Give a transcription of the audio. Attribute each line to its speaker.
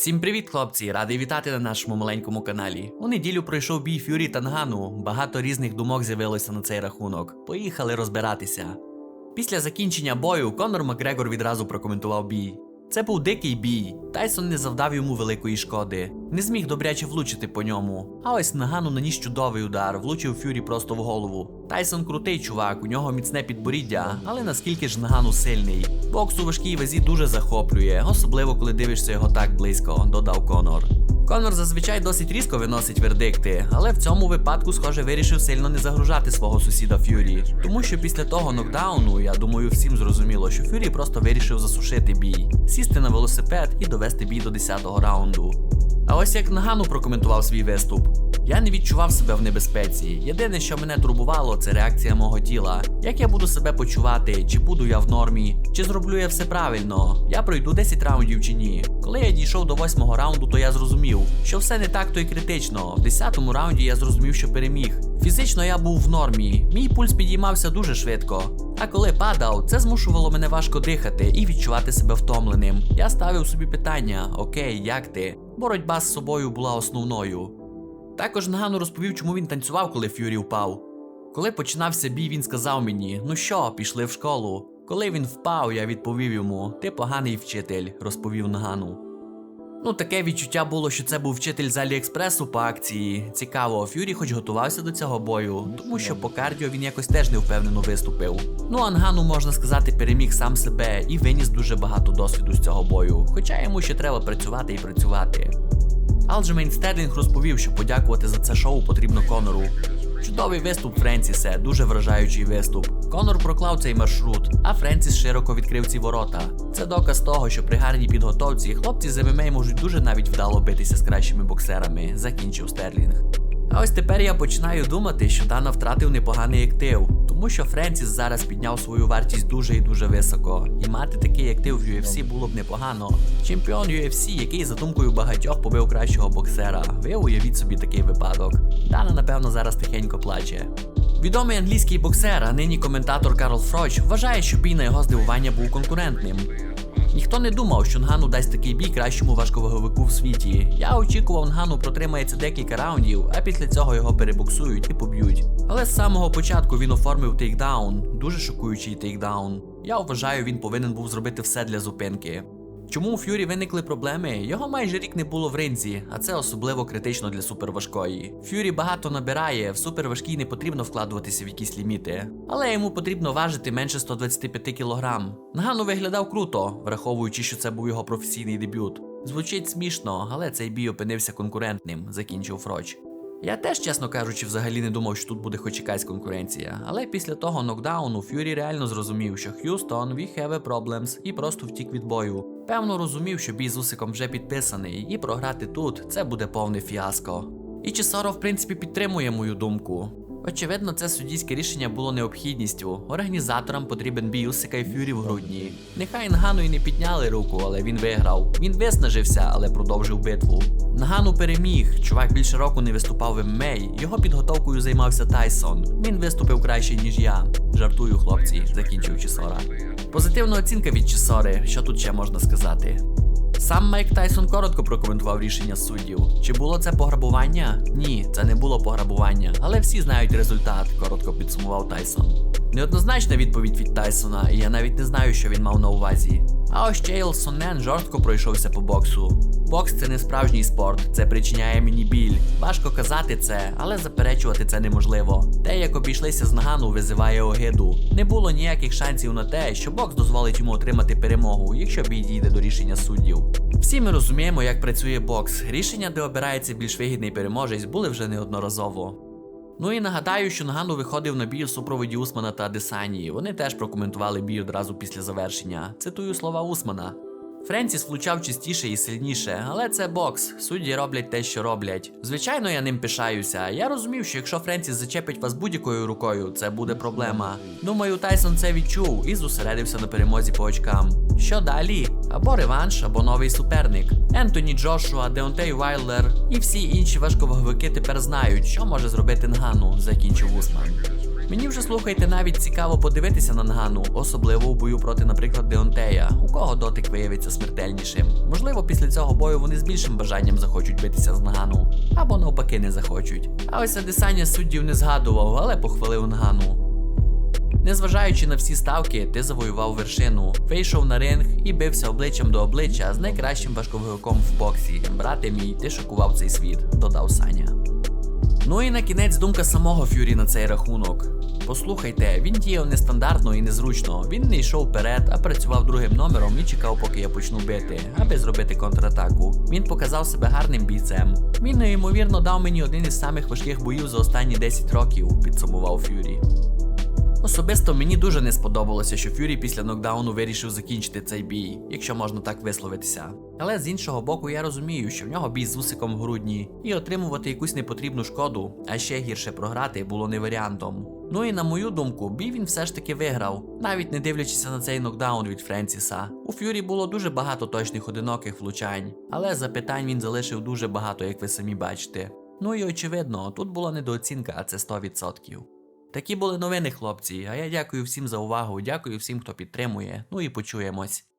Speaker 1: Всім привіт, хлопці! Радий вітати на нашому маленькому каналі. У неділю пройшов бій Фюрі та Нгану. Багато різних думок з'явилося на цей рахунок. Поїхали розбиратися. Після закінчення бою Конор Макгрегор відразу прокоментував бій. Це був дикий бій. Тайсон не завдав йому великої шкоди, не зміг добряче влучити по ньому. А ось Нагану наніс чудовий удар, влучив Фюрі просто в голову. Тайсон крутий чувак, у нього міцне підборіддя, але наскільки ж Нагану сильний. Бокс у важкій вазі дуже захоплює, особливо коли дивишся його так близько, додав Конор. Конор зазвичай досить різко виносить вердикти, але в цьому випадку, схоже, вирішив сильно не загружати свого сусіда Ф'юрі. Тому що після того нокдауну, я думаю, всім зрозуміло, що Ф'юрі просто вирішив засушити бій, сісти на велосипед і довести бій до 10-го раунду. А ось як Нагану прокоментував свій виступ. Я не відчував себе в небезпеці. Єдине, що мене турбувало, це реакція мого тіла. Як я буду себе почувати, чи буду я в нормі, чи зроблю я все правильно, я пройду 10 раундів чи ні. Коли я дійшов до 8-го раунду, то я зрозумів, що все не так то й критично. В 10-му раунді я зрозумів, що переміг. Фізично я був в нормі, мій пульс підіймався дуже швидко. А коли падав, це змушувало мене важко дихати і відчувати себе втомленим. Я ставив собі питання: Окей, як ти? Боротьба з собою була основною. Також Нагану розповів, чому він танцював, коли Ф'юрі впав. Коли починався бій, він сказав мені: Ну що, пішли в школу. Коли він впав, я відповів йому: Ти поганий вчитель, розповів Нагану. Ну, таке відчуття було, що це був вчитель з Аліекспресу по акції. Цікаво, Ф'юрі хоч готувався до цього бою, тому що по кардіо він якось теж невпевнено виступив. Ну, Ангану, можна сказати, переміг сам себе і виніс дуже багато досвіду з цього бою, хоча йому ще треба працювати і працювати. Алджемейн Стерлінг розповів, що подякувати за це шоу потрібно Конору. Чудовий виступ Френсісе, дуже вражаючий виступ. Конор проклав цей маршрут, а Френсіс широко відкрив ці ворота. Це доказ того, що при гарній підготовці хлопці з ММА можуть дуже навіть вдало битися з кращими боксерами, закінчив Стерлінг. А ось тепер я починаю думати, що Дана втратив непоганий актив, тому що Френсіс зараз підняв свою вартість дуже і дуже високо. І мати такий актив в UFC було б непогано. Чемпіон UFC, який за думкою багатьох побив кращого боксера. Ви уявіть собі такий випадок. Дана, напевно, зараз тихенько плаче. Відомий англійський боксер, а нині коментатор Карл Фроч, вважає, що бій на його здивування був конкурентним. Ніхто не думав, що Нгану дасть такий бій кращому важковаговику в світі. Я очікував, Нгану протримається декілька раундів, а після цього його перебоксують і поб'ють. Але з самого початку він оформив тейкдаун, дуже шокуючий тейкдаун. Я вважаю, він повинен був зробити все для зупинки. Чому у Ф'юрі виникли проблеми? Його майже рік не було в ринзі, а це особливо критично для суперважкої. Ф'юрі багато набирає, в суперважкій не потрібно вкладуватися в якісь ліміти, але йому потрібно важити менше 125 кг. Нагану виглядав круто, враховуючи, що це був його професійний дебют. Звучить смішно, але цей бій опинився конкурентним, закінчив Фроч. Я теж, чесно кажучи, взагалі не думав, що тут буде хоч якась конкуренція. Але після того нокдауну Ф'юрі реально зрозумів, що Х'юстон, we have problems і просто втік від бою. Певно розумів, що бій з Усиком вже підписаний, і програти тут це буде повне фіаско. І Чесаро, в принципі, підтримує мою думку. Очевидно, це суддійське рішення було необхідністю. Організаторам потрібен бій Усика і Фюрі в грудні. Нехай Нгану і не підняли руку, але він виграв. Він виснажився, але продовжив битву. Нгану переміг. Чувак більше року не виступав в ММА, Його підготовкою займався Тайсон. Він виступив краще, ніж я. Жартую, хлопці, закінчив Чесора. Позитивна оцінка від Чесори, що тут ще можна сказати. Сам Майк Тайсон коротко прокоментував рішення суддів. Чи було це пограбування? Ні, це не було пограбування, але всі знають результат, коротко підсумував Тайсон. Неоднозначна відповідь від Тайсона, і я навіть не знаю, що він мав на увазі. А ось Чейл Сонен жорстко пройшовся по боксу. Бокс це не справжній спорт, це причиняє мені біль. Важко казати це, але заперечувати це неможливо. Те, як обійшлися з Нагану, визиває огиду. Не було ніяких шансів на те, що бокс дозволить йому отримати перемогу, якщо бій дійде до рішення суддів. Всі ми розуміємо, як працює бокс. Рішення, де обирається більш вигідний переможець, були вже неодноразово. Ну і нагадаю, що Нагану виходив на бій у супроводі Усмана та Адесанії. Вони теж прокоментували бій одразу після завершення. Цитую слова Усмана. Френсіс влучав частіше і сильніше, але це бокс. Судді роблять те, що роблять. Звичайно, я ним пишаюся. Я розумів, що якщо Френсіс зачепить вас будь-якою рукою, це буде проблема. Думаю, Тайсон це відчув і зосередився на перемозі по очкам. Що далі? Або реванш, або новий суперник. Ентоні Джошуа, Деонтей Вайлер і всі інші важковаговики тепер знають, що може зробити Нгану, закінчив Усман. Мені вже слухайте навіть цікаво подивитися на Нгану, особливо у бою проти, наприклад, Деонтея, у кого дотик виявиться смертельнішим. Можливо, після цього бою вони з більшим бажанням захочуть битися з Нгану, або навпаки не захочуть. А ось Адесаня суддів не згадував, але похвалив Нгану. Незважаючи на всі ставки, ти завоював вершину, вийшов на ринг і бився обличчям до обличчя з найкращим важковиком в боксі. Брате мій, ти шокував цей світ, додав Саня. Ну і на кінець думка самого Фюрі на цей рахунок. Послухайте, він діяв нестандартно і незручно. Він не йшов вперед, а працював другим номером і чекав, поки я почну бити, аби зробити контратаку. Він показав себе гарним бійцем. Він неймовірно дав мені один із самих важких боїв за останні 10 років, підсумував Фюрі. Особисто мені дуже не сподобалося, що Фюрі після нокдауну вирішив закінчити цей бій, якщо можна так висловитися. Але з іншого боку, я розумію, що в нього бій з усиком в грудні, і отримувати якусь непотрібну шкоду, а ще гірше програти було не варіантом. Ну і на мою думку, бій він все ж таки виграв, навіть не дивлячись на цей нокдаун від Френсіса. У Фюрі було дуже багато точних одиноких влучань, але запитань він залишив дуже багато, як ви самі бачите. Ну і очевидно, тут була недооцінка, а це 100%. Такі були новини, хлопці. А я дякую всім за увагу, дякую всім, хто підтримує. Ну і почуємось.